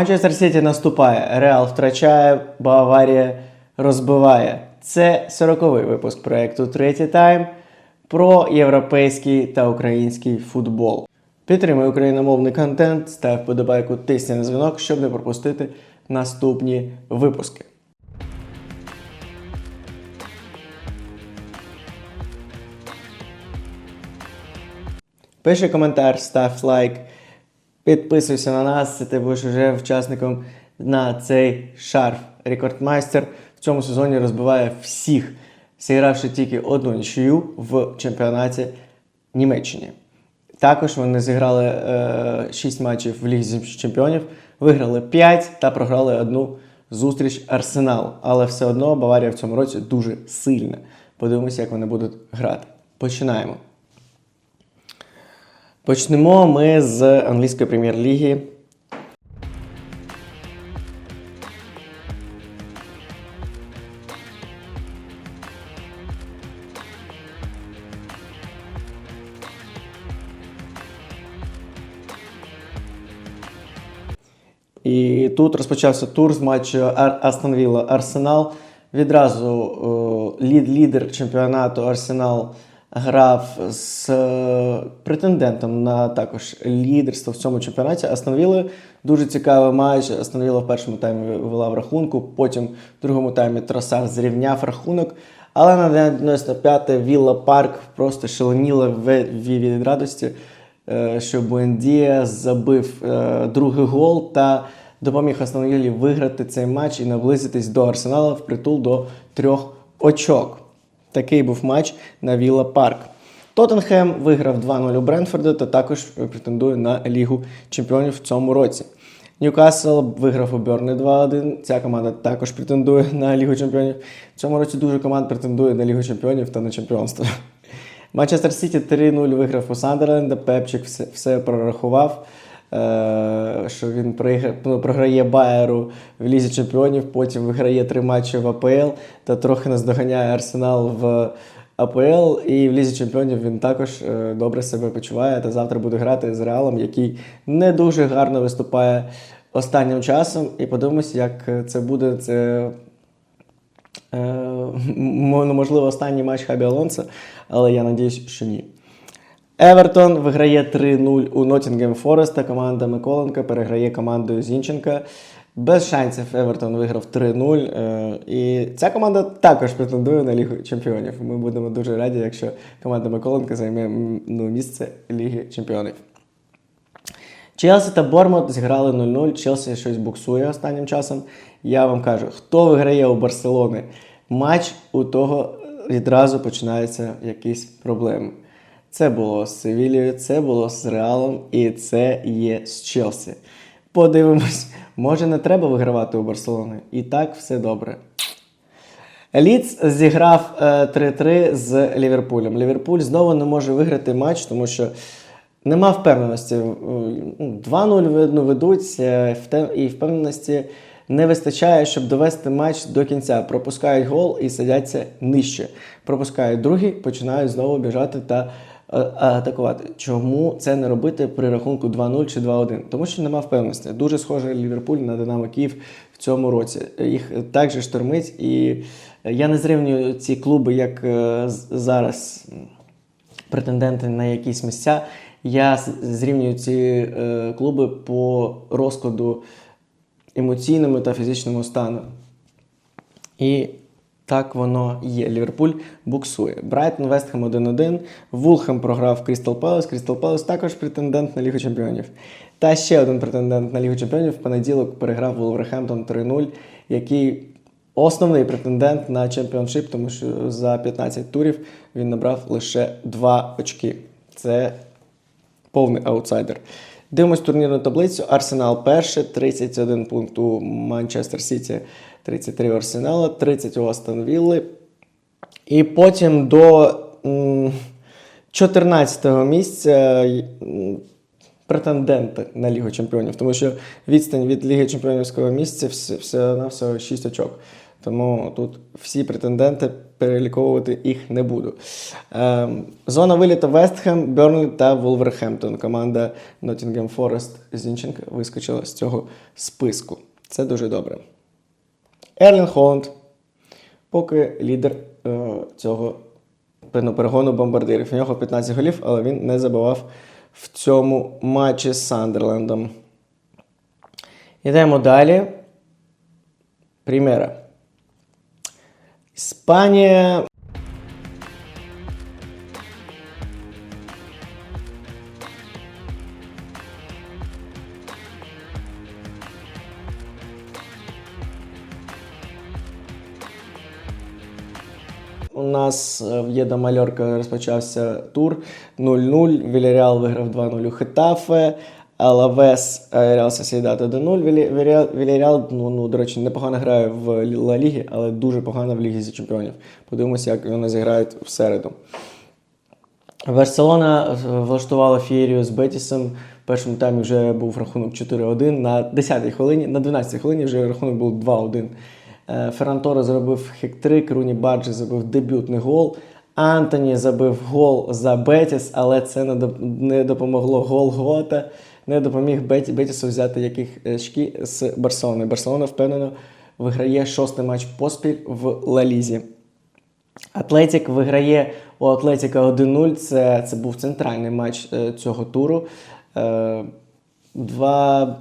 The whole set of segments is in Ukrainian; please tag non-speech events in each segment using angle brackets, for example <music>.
Манчестер Сіті наступає, Реал втрачає, Баварія розбиває. Це 40-й випуск проєкту Третій тайм про європейський та український футбол. Підтримуй україномовний контент, став подобайку, тисни на дзвінок, щоб не пропустити наступні випуски. Пиши коментар, став лайк, підписуйся на нас, ти будеш вже учасником на цей шарф. Рекордмайстер в цьому сезоні розбиває всіх, зігравши тільки одну нічию в чемпіонаті Німеччини. Також вони зіграли е, 6 матчів в Лізі Чемпіонів, виграли 5 та програли одну зустріч Арсенал. Але все одно Баварія в цьому році дуже сильна. Подивимося, як вони будуть грати. Починаємо. Почнемо ми з англійської прем'єр-ліги. І тут розпочався тур з матчу Астон Вілла Арсенал. Відразу е, лід, лідер чемпіонату Арсенал грав з е, претендентом на також лідерство в цьому чемпіонаті Астон Дуже цікавий матч. Астон Вілла в першому таймі вела в рахунку, потім в другому таймі Тросар зрівняв рахунок. Але на 95-те Вілла Парк просто шаленіла від радості е, що Буендія забив е, другий гол та допоміг Астон виграти цей матч і наблизитись до Арсенала в притул до трьох очок. Такий був матч на Вілла Парк. Тоттенхем виграв 2-0 у Брентфорда та також претендує на Лігу Чемпіонів в цьому році. Ньюкасл виграв у Берні 2-1. Ця команда також претендує на Лігу Чемпіонів. В цьому році дуже команд претендує на Лігу Чемпіонів та на чемпіонство. <laughs> Манчестер Сіті 3-0 виграв у Сандерленда. Пепчик все, все прорахував. Е, що він ну, програє Байеру в Лізі Чемпіонів, потім виграє три матчі в АПЛ та трохи наздоганяє Арсенал в АПЛ. І в Лізі Чемпіонів він також е, добре себе почуває та завтра буде грати з Реалом, який не дуже гарно виступає останнім часом. І подивимось, як це буде. Це Е, ну, можливо, останній матч Хабі Алонса, але я надіюсь, що ні. Евертон виграє 3-0 у Ноттінгем Фореста. Команда Миколенка переграє командою Зінченка. Без шансів Евертон виграв 3-0. Е, І ця команда також претендує на Лігу Чемпіонів. Ми будемо дуже раді, якщо команда Миколенка займе ну, місце Ліги Чемпіонів. Челсі та Бормут зіграли 0-0. Челсі щось буксує останнім часом. Я вам кажу, хто виграє у Барселони матч, у того відразу починаються якісь проблеми. Це було з Севілією, це було з Реалом і це є з Челсі. Подивимось, може не треба вигравати у Барселони. І так все добре. Ліц зіграв е, 3-3 з Ліверпулем. Ліверпуль знову не може виграти матч, тому що нема впевненості. Е, ну, 2-0 видно ведуть, е, і впевненості не вистачає, щоб довести матч до кінця. Пропускають гол і садяться нижче. Пропускають другий, починають знову біжати та е, атакувати. Чому це не робити при рахунку 2-0 чи 2-1? Тому що нема впевненості. Дуже схожий Ліверпуль на Динамо Київ в цьому році. Їх також штормить, і я не зрівнюю ці клуби, як е, зараз претенденти на якісь місця. Я зрівнюю ці е, клуби по розкладу емоційному та фізичному стану. І так воно є. Ліверпуль буксує. Брайтон, Вестхем 1-1. Вулхем програв Крістал Пелес. Крістал Пелес також претендент на Лігу Чемпіонів. Та ще один претендент на Лігу Чемпіонів в понеділок переграв Вулверхемптон 3-0, який основний претендент на чемпіоншип, тому що за 15 турів він набрав лише 2 очки. Це повний аутсайдер. Дивимось турнірну таблицю. Арсенал перший, 31 пункт у Манчестер Сіті, 33 у Арсенала, 30 у Астон Вілли. І потім до 14-го місця м, претендента на Лігу Чемпіонів, тому що відстань від Ліги Чемпіонівського місця все, на всього 6 очок. Тому тут всі претенденти переліковувати їх не буду. Ем, зона виліту Вестхем, Бернлі та Вулверхемптон. Команда Nottingham Forest Зінченка вискочила з цього списку. Це дуже добре. Ерлін Холланд поки лідер е, цього ну, перегону бомбардирів. У нього 15 голів, але він не забивав в цьому матчі з Сандерлендом. Йдемо далі. Примера. Іспанія. Нас е, в Єда Мальорка розпочався тур 0-0. Вільяріал виграв 2-0 у Хетафе. Алавес Реал Сосідат 1-0. Віляріал- ну, ну, до речі, непогано грає в Ла Лігі, але дуже погано в Лігі Чемпіонів. Подивимося, як вони зіграють в середу. Барселона е, влаштувала фієрію з Бетісом. В першому таймі вже був рахунок 4-1. На 10-й хвилині, на 12-й хвилині вже рахунок був 2-1. Е, Ферран Торе зробив хек-трик, Руні Баджі забив дебютний гол. Антоні забив гол за Бетіс, але це не допомогло гол Гота. Не допоміг Бетісу взяти яких е, очки з Барселони. Барселона впевнено виграє шостий матч поспіль в Ла-Лізі. Атлетік виграє у Атлетіка 1-0. Це, це був центральний матч е, цього туру. Два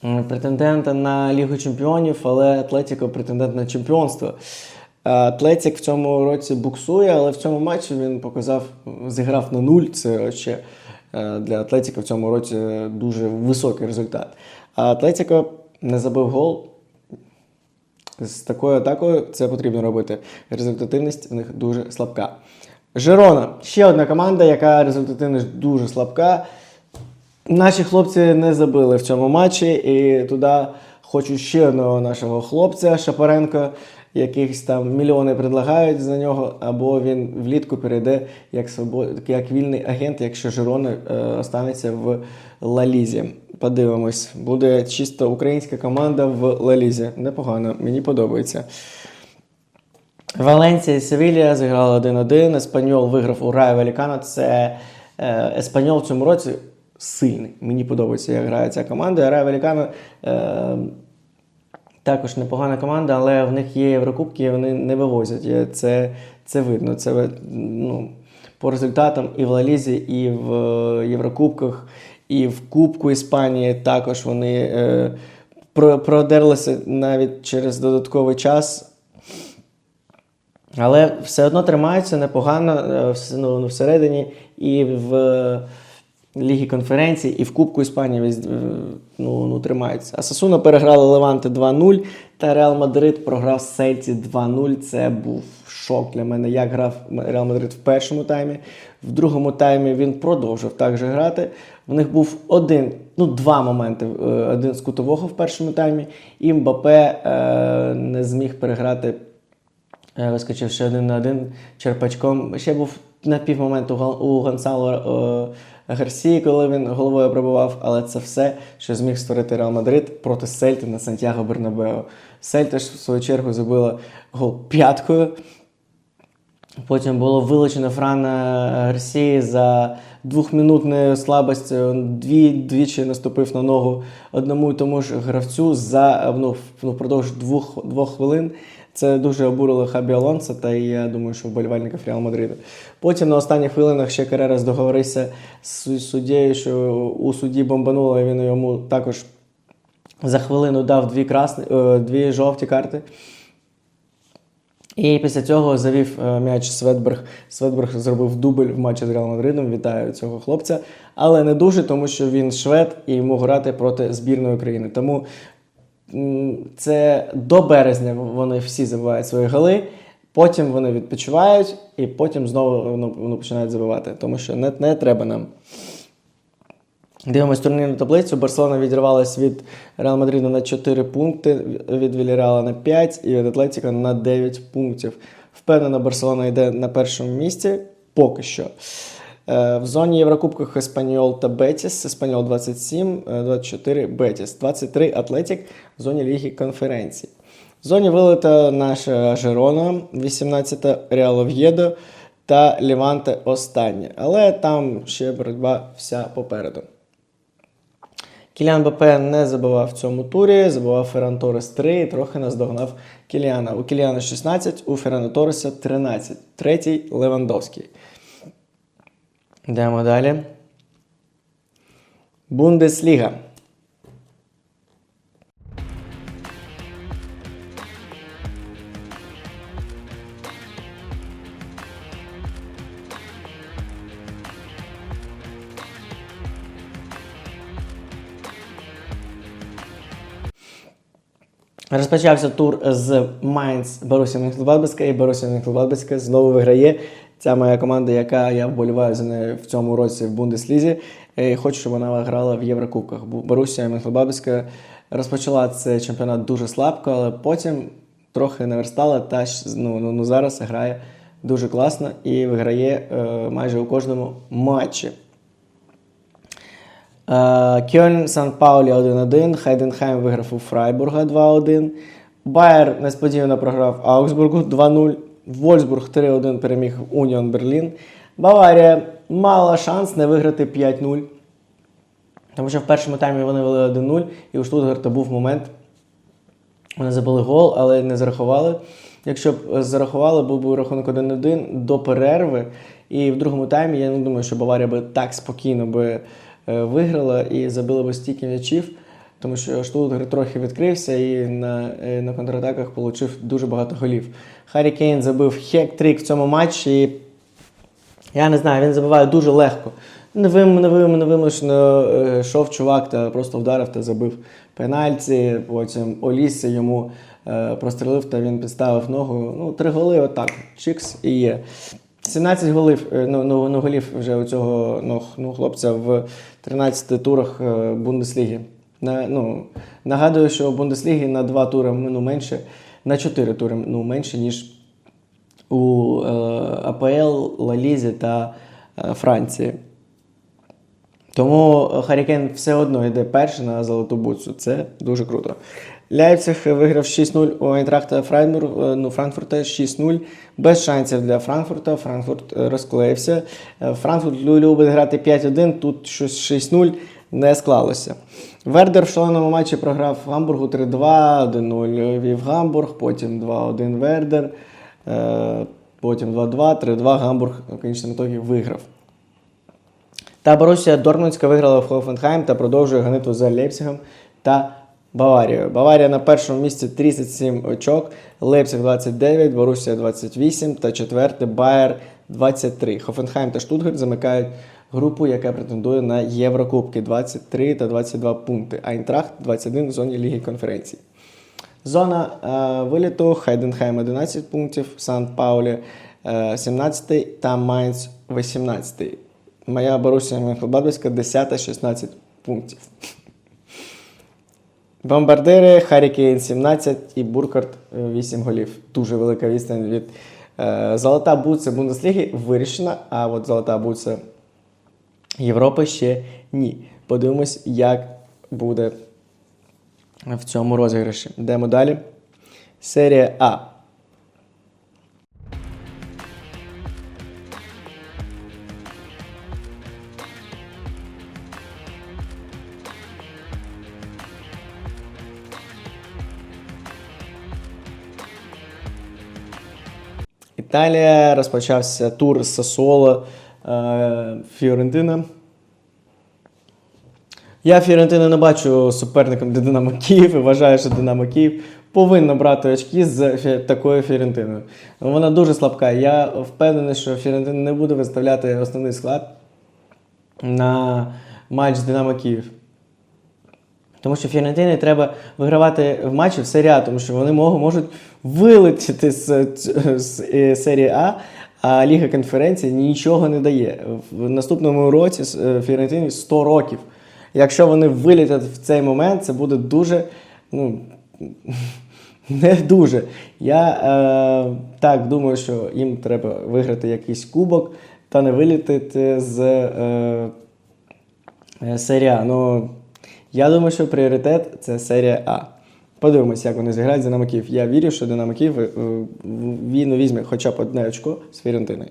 претендента на Лігу Чемпіонів, але Атлетіко претендент на чемпіонство. Е, Атлетік в цьому році буксує, але в цьому матчі він показав, зіграв на нуль. Це ще е, для Атлетіка в цьому році дуже високий результат. А Атлетіко не забив гол. З такою атакою це потрібно робити. Результативність в них дуже слабка. Жерона ще одна команда, яка результативність дуже слабка. Наші хлопці не забили в цьому матчі, і туди хочу ще одного нашого хлопця Шапаренко. Якихось там мільйони предлагають за нього, або він влітку перейде як свобод... як вільний агент, якщо Жирона е, останеться в Лалізі. Подивимось, буде чисто українська команда в Лалізі. Непогано, мені подобається. Валенція і Севілія зіграли 1-1. Еспаньол виграв у Райо Валікано. Це е, Еспаньол в цьому році сильний. Мені подобається, як грає ця команда. Райо Валікано е, також непогана команда, але в них є Єврокубки, і вони не вивозять. Це, це видно. Це ну, по результатам і в Лалізі, і в е, Єврокубках, і в Кубку Іспанії також вони е, про- продерлися навіть через додатковий час. Але все одно тримаються непогано е, ну, всередині і в Лігі конференцій, і в Кубку Іспанії е, ну, ну, тримаються. А Сасуна переграли Леванте 2-0, та Реал Мадрид програв Сельці 2-0. Це був шок для мене, як грав Реал Мадрид в першому таймі. В другому таймі він продовжив так же грати. В них був один, ну, два моменти. Е, Один з кутового в першому таймі, і Мбапе е, не зміг переграти Е, ще один на один черпачком. Ще був на півмомент у, Гон- у Гонсало е, Гарсії, коли він головою пробував, але це все, що зміг створити Реал Мадрид проти Сельти на Сантьяго Бернабео. Сельта ж в свою чергу забила гол п'яткою. Потім було вилучено Франа Гарсії за двохмінутною слабостю. Дві, двічі наступив на ногу одному і тому ж гравцю за ну, впродовж двох, двох хвилин. Це дуже обурило Хабі Алонса, та і я думаю, що вболівальників Реал Мадриду. Потім на останніх хвилинах ще Карерас договорився з суддєю, що у судді бомбануло, і він йому також за хвилину дав дві, красні, е, дві жовті карти. І після цього завів е, м'яч Светберг. Светберг зробив дубль в матчі з Реал Мадридом. Вітаю цього хлопця. Але не дуже, тому що він швед і йому грати проти збірної України. Тому це до березня вони всі забивають свої голи. Потім вони відпочивають, і потім знову ну, починають забивати, тому що не, не треба нам. Дивимось турнірну таблицю. Барселона відірвалась від Реал Мадриду на 4 пункти, від Вільяреала на 5 і від Атлетіка на 9 пунктів. Впевнено, Барселона йде на першому місці поки що. Е, В зоні Єврокубках Еспаньол та Бетіс. Еспаньол 27, е, 24 Бетіс, 23 Атлетік в зоні Ліги конференцій. В зоні вилета наша Жерона, 18-та Реал Ов'єдо та Ліванте останнє. Але там ще боротьба вся попереду. Кіліан БП не забивав в цьому турі, забивав Ферран Торес 3 і трохи наздогнав Кіліана. У Кіліана 16, у Феррана Тореса 13. Третій Левандовський. Йдемо далі. Бундесліга. Розпочався тур з Майнц Борусsia Мönchengladbach і Борусsia Мönchengladbach знову виграє. Ця моя команда, яка я вболіваю за нею в цьому році в Бундеслізі. І хочу, щоб вона грала в Єврокубках. Борусsia Мönchengladbach розпочала цей чемпіонат дуже слабко, але потім трохи наверстала та ну, ну, ну, зараз грає дуже класно і виграє е, майже у кожному матчі. Е, Сан Паулі 1-1, Хайденхайм виграв у Фрайбурга 2-1. Байер несподівано програв Аугсбургу 2-0. Вольсбург 3-1 переміг Уніон Берлін. Баварія мала шанс не виграти 5-0. Тому що в першому таймі вони вели 1-0, і у Штутгарта був момент. Вони забили гол, але не зарахували. Якщо б зарахували, був би рахунок 1-1 до перерви. І в другому таймі я не думаю, що Баварія би так спокійно би е, виграла і забила би стільки м'ячів, тому що Штутгарт трохи відкрився і на, е, на контратаках отримав дуже багато голів. Харі Кейн забив хек-трик в цьому матчі. І я не знаю, він забиває дуже легко. Невим, невим, невимушено е, йшов чувак та просто вдарив та забив пенальці. Потім Олісся йому е, прострелив та він підставив ногу. Ну, три голи отак. Чикс і є. 17 голів, ну, ну, ну, голів вже у цього ну, ну, хлопця в 13 турах Бундесліги. На, ну, нагадую, що в Бундеслігі на 2 тури ну, менше, на 4 тури ну, менше, ніж у е, АПЛ, Лалізі та е, Франції. Тому Харікен все одно йде перший на золоту буцу. Це дуже круто. Ляйпциг виграв 6-0 у Айнтрахта Фрайбург, е, ну, Франкфурта 6-0. Без шансів для Франкфурта. Франкфурт е, розклеївся. Е, Франкфурт любить грати 5-1, тут щось 6-0 не склалося. Вердер в шаленому матчі програв Гамбургу 3-2, 1-0 вів Гамбург, потім 2-1 Вердер, е, потім 2-2, 3-2 Гамбург в кінцевому ітогі виграв. Та Борусія Дортмундська виграла в Хофенхайм та продовжує гонитву за Лейпцигом та Баварією. Баварія на першому місці 37 очок, Лейпциг 29, Борусія 28 та четверте Байер 23. Хофенхайм та Штутгарт замикають групу, яка претендує на Єврокубки 23 та 22 пункти. Айнтрахт 21 в зоні Ліги конференцій. Зона е, виліту Хайденхайм 11 пунктів, Сан Паулі е, 17 та Майнц 18. Моя Борусія Мönchengladbach 10-16 пунктів. Бомбардири Харі Кейн 17 і Буркарт 8 голів. Дуже велика відстань від е, Золота Буца Бундесліги вирішена, а от Золота Буца Європи ще ні. Подивимось, як буде в цьому розіграші. Йдемо далі. Серія А. Італія розпочався тур е, Фіорентина. Я Фіорентину не бачу суперником для Динамо Київ і вважаю, що Динамо Київ повинно брати очки з такою Фіорентиною. Вона дуже слабка. Я впевнений, що Фіорентина не буде виставляти основний склад на матч з Динамо Київ. Тому що Фіорентині треба вигравати в матчі в серії А, тому що вони можуть вилетіти з, з, е, серії А, а Ліга конференції нічого не дає. В наступному році е, Фіорентині 100 років. Якщо вони вилітять в цей момент, це буде дуже. Ну, <laughs> не дуже. Я е, так думаю, що їм треба виграти якийсь кубок та не вилітити з е, е, серії А. Ну, я думаю, що пріоритет це серія А. Подивимося, як вони зіграють з Динамо Київ. Я вірю, що Динамо Київ е, він візьме хоча б одне очко з Фірентиною.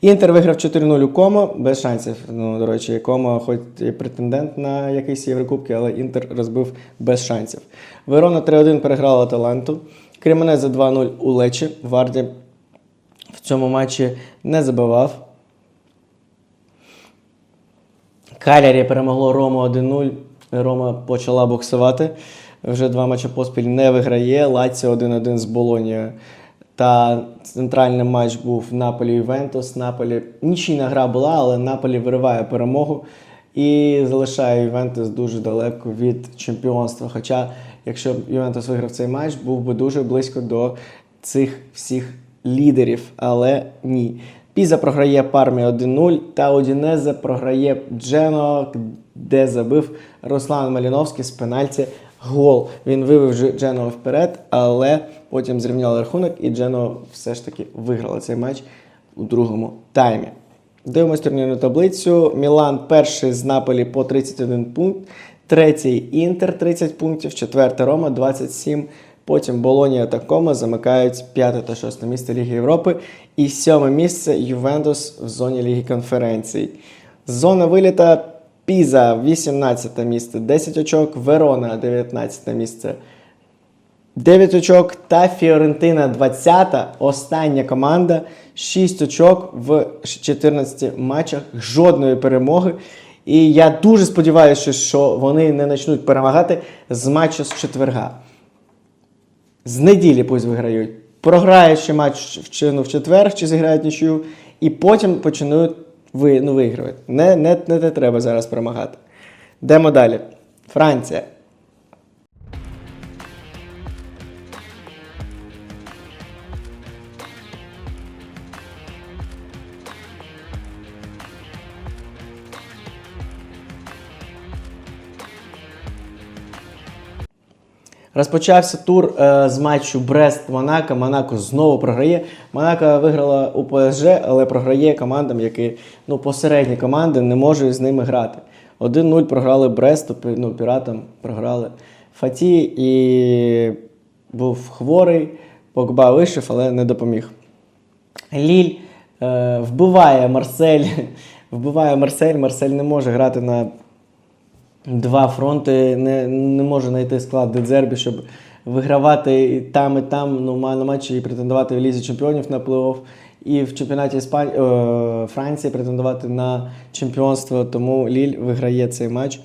Інтер виграв 4-0 у Комо, без шансів. Ну, до речі, Комо, хоч і претендент на якісь Єврокубки, але Інтер розбив без шансів. Верона 3-1 переграла Аталанту. Кремонезе 2-0 у Лечі. Варді в цьому матчі не забивав. Калярі перемогло Рому 1-0. Рома почала боксувати. Вже два матчі поспіль не виграє. Лаціо 1-1 з Болонією. Та центральний матч був Наполі Ювентус. Наполі нічийна гра була, але Наполі вириває перемогу і залишає Ювентус дуже далеко від чемпіонства. Хоча, якщо б Ювентус виграв цей матч, був би дуже близько до цих всіх лідерів, але ні. Піза програє Пармі 1-0 та Одінезе програє Джено, де забив Руслан Маліновський з пенальті гол. Він вивів Дж- Джено вперед, але потім зрівняли рахунок, і Джено все ж таки виграла цей матч у другому таймі. Дивимось турнірну таблицю. Мілан перший з Наполі по 31 пункт, третій Інтер 30 пунктів, четверта Рома 27. Потім Болонія та Кома замикають п'яте та шосте місце Ліги Європи. І сьоме місце Ювентус в зоні Ліги конференцій. Зона виліта Піза 18 місце, 10 очок, Верона 19 місце, 9 очок та Фіорентина 20, остання команда, 6 очок в 14 матчах, жодної перемоги. І я дуже сподіваюся, що вони не почнуть перемагати з матчу з четверга. З неділі пусть виграють. Програють ще матч в, ну, в четвер, чи зіграють нічию, і потім починають ви, ну, виграють. Не, не, не треба зараз перемагати. Йдемо далі. Франція. Розпочався тур е, з матчу Брест-Монако. Монако знову програє. Монако виграла у ПСЖ, але програє командам, які ну, посередні команди не можуть з ними грати. 1-0 програли Бресту, ну, піратам програли Фаті і був хворий. Погба вийшов, але не допоміг. Ліль е, вбиває Марсель. <laughs> Вбиває Марсель. Марсель не може грати на два фронти, не, не може знайти склад Дедзербі, щоб вигравати і там, і там ну, на матчі і претендувати в Лізі чемпіонів на плей-офф, і в чемпіонаті Іспан... е, Франції претендувати на чемпіонство. Тому Ліль виграє цей матч.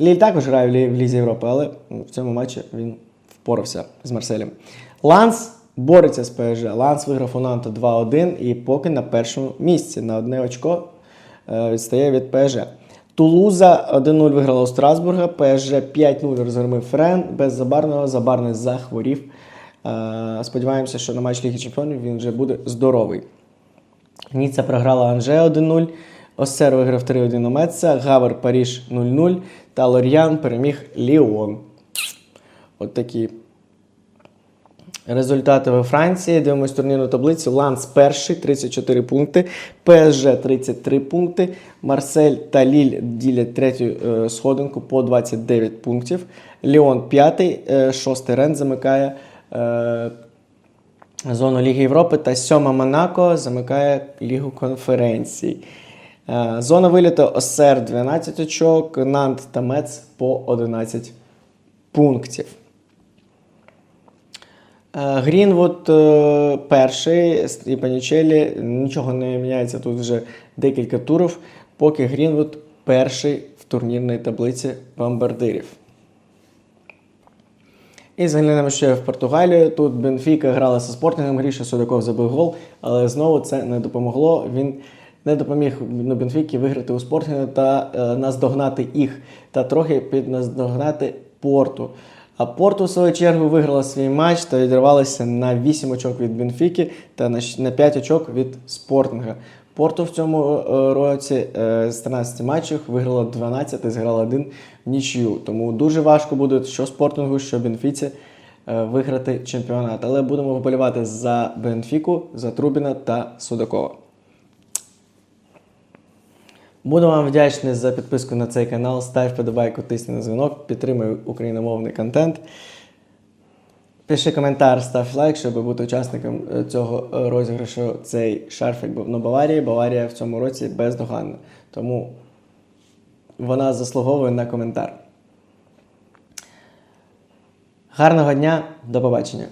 Ліль також грає в, Лі... в Лізі Європи, але в цьому матчі він впорався з Марселем. Ланс бореться з ПСЖ. Ланс виграв у Нанто 2-1 і поки на першому місці на одне очко е, відстає від ПСЖ. Тулуза 1-0 виграла у Страсбурга, ПСЖ 5-0 розгромив Френ без Забарного. Забарний захворів. Е, Сподіваємося, що на матч Ліги Чемпіонів він вже буде здоровий. Ніцца програла Анже 1-0. Осер виграв 3-1 у Метса, Гавер Паріж 0-0 та Лор'ян переміг Ліон. От такі результати во Франції. Дивимось турнірну таблицю. Ланс перший 34 пункти, ПСЖ 33 пункти, Марсель та Ліль ділять третю е, сходинку по 29 пунктів. Ліон п'ятий, е, шостий Рен замикає. Е, Зону Ліги Європи та сьома Монако замикає Лігу конференцій. Е, Зона виліту ОСР 12 очок, Нант та Мец по 11 пунктів. Е, Грінвуд е, перший, і Панічелі. Нічого не міняється тут вже декілька турів, поки Грінвуд перший в турнірній таблиці бомбардирів. І заглянемо ще в Португалію. Тут Бенфіка грала зі спортингом. Гріша Судаков забив гол, але знову це не допомогло. Він не допоміг ну, Бенфікі виграти у спортингу та е, наздогнати їх, та трохи підназдогнати порту. А Порту, в свою чергу, виграла свій матч та відривалася на 8 очок від Бенфіки та на щ- 5 очок від спортинга. Порту в цьому е, році е, з 13 матчів виграла 12 і зіграла один в нічию. Тому дуже важко буде що спортингу, що Бенфіці е, виграти чемпіонат. Але будемо вболівати за Бенфіку, за Трубіна та Судакова. Буду вам вдячний за підписку на цей канал. Став вподобайку, тисни на дзвінок, підтримуй україномовний контент. Пиши коментар, став лайк, щоб бути учасником е, цього розіграшу. Цей шарфик був на Баварії. Баварія в цьому році бездоганна. Тому вона заслуговує на коментар. Гарного дня, до побачення.